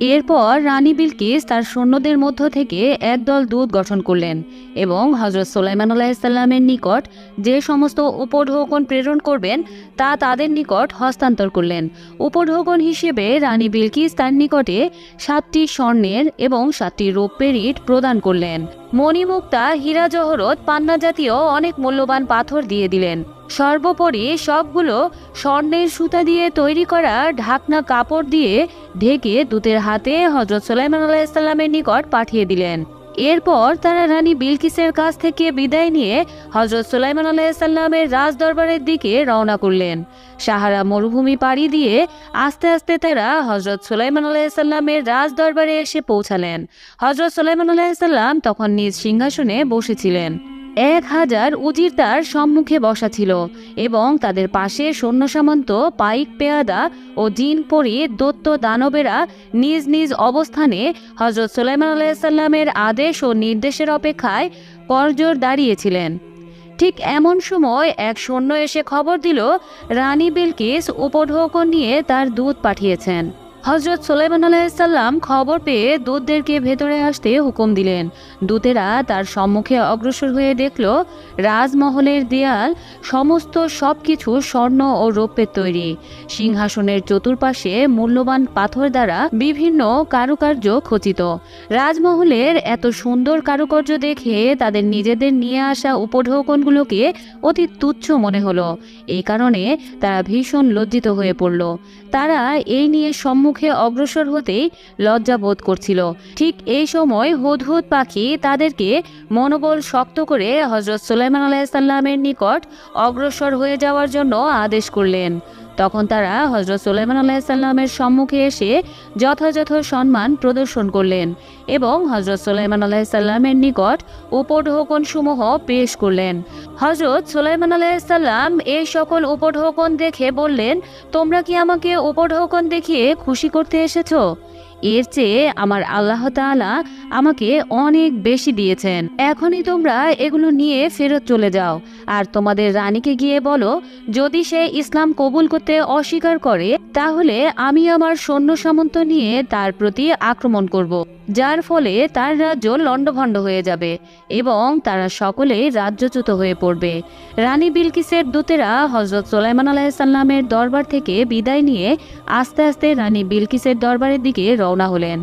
এরপর রানী বিলকিস তার সৈন্যদের মধ্য থেকে একদল দূত গঠন করলেন এবং হজরত সোলাইমান আলাহিসাল্লামের নিকট যে সমস্ত উপঢৌকন প্রেরণ করবেন, তা তাদের নিকট হস্তান্তর করলেন। উপঢৌকন হিসেবে রানী বিলকিস তার নিকটে সাতটি স্বর্ণের এবং সাতটি রৌপ্যের ইট প্রদান করলেন। মণিমুক্তা, হীরা জহরত, পান্না জাতীয় অনেক মূল্যবান পাথর দিয়ে দিলেন। সর্বোপরি সবগুলো স্বর্ণের সুতা দিয়ে তৈরি করা ঢাকনা কাপড় দিয়ে ঢেকে দূতের হাতে হজরত সোলাইমান আলাইসাল্লামের নিকট পাঠিয়ে দিলেন। এরপর তারা রানী বিলকিসের কাছ থেকে বিদায় নিয়ে হজরত সোলাইমান আলাইসাল্লামের রাজ দরবারের দিকে রওনা করলেন। সাহারা মরুভূমি পাড়ি দিয়ে আস্তে আস্তে তারা হজরত সোলাইমান আলাইসাল্লামের রাজ দরবারে এসে পৌঁছালেন। হজরত সোলাইমান আলাইসাল্লাম তখন নিজ সিংহাসনে বসেছিলেন। এক হাজার উজির তার সম্মুখে বসা ছিল এবং তাদের পাশে সৈন্য সামন্ত পাইক পেয়াদা ও জিন পরি দত্ত দানবেরা নিজ নিজ অবস্থানে হজরত সুলাইমান আলাইসাল্লামের আদেশ ও নির্দেশের অপেক্ষায় করজোর দাঁড়িয়েছিলেন। ঠিক এমন সময় এক সৈন্য এসে খবর দিল, রানী বিলকিস উপঢৌকন নিয়ে তার দূত পাঠিয়েছেন। হজরত সোলাইমান আলাইসাল্লাম খবর পেয়ে দূতদেরকে ভেতরে আসতে হুকুম দিলেন। দূতেরা তার সম্মুখে অগ্রসর হয়ে দেখল, রাজমহলের দেয়াল সমস্ত সবকিছু স্বর্ণ ও রৌপ্যের তৈরি। সিংহাসনের চতুর্পাশে মূল্যবান পাথর দ্বারা বিভিন্ন কারুকার্য খচিত। রাজমহলের এত সুন্দর কারুকার্য দেখে তাদের নিজেদের নিয়ে আসা উপঢৌকনগুলোকে অতি তুচ্ছ মনে হলো। এই কারণে তারা ভীষণ লজ্জিত হয়ে পড়ল। তারা এই নিয়ে সম্মুখে অগ্রসর হতেই লজ্জা বোধ করছিল। ঠিক এই সময় হুদহুদ পাখি তাদেরকে মনোবল শক্ত করে হজরত সুলাইমান আলাইসাল্লামের নিকট অগ্রসর হয়ে যাওয়ার জন্য আদেশ করলেন। তখন তারা হজরত সুলাইমান আলাইসাল্লামের সম্মুখে এসে যথাযথ সম্মান প্রদর্শন করলেন এবং হজরত সুলাইমান আলাইসাল্লামের নিকট উপঢৌকন সমূহ পেশ করলেন। হজরত সুলাইমান আলাইসাল্লাম এই সকল উপঢৌকন দেখে বললেন, তোমরা কি আমাকে উপঢৌকন দেখিয়ে খুশি করতে এসেছ? এর চেয়ে আমার আল্লাহ তাআলা আমাকে অনেক বেশি দিয়েছেন। এখনই তোমরা এগুলো নিয়ে ফেরত চলে যাও। আর তোমাদের রানীকে গিয়ে বলো, যদি সে ইসলাম কবুল করতে অস্বীকার করে, তাহলে আমি আমার সৈন্য সামন্ত নিয়ে তার প্রতি আক্রমণ করব, যার ফলে তার রাজ্য লণ্ডভণ্ড হয়ে যাবে এবং তারা সকলেই রাজ্যচ্যুত হয়ে পড়বে। রানী বিলকিসের দূতেরা হজরত সোলাইমান আলাইসাল্লামের দরবার থেকে বিদায় নিয়ে আস্তে আস্তে রানী বিলকিসের দরবারের দিকে রওনা হলেন।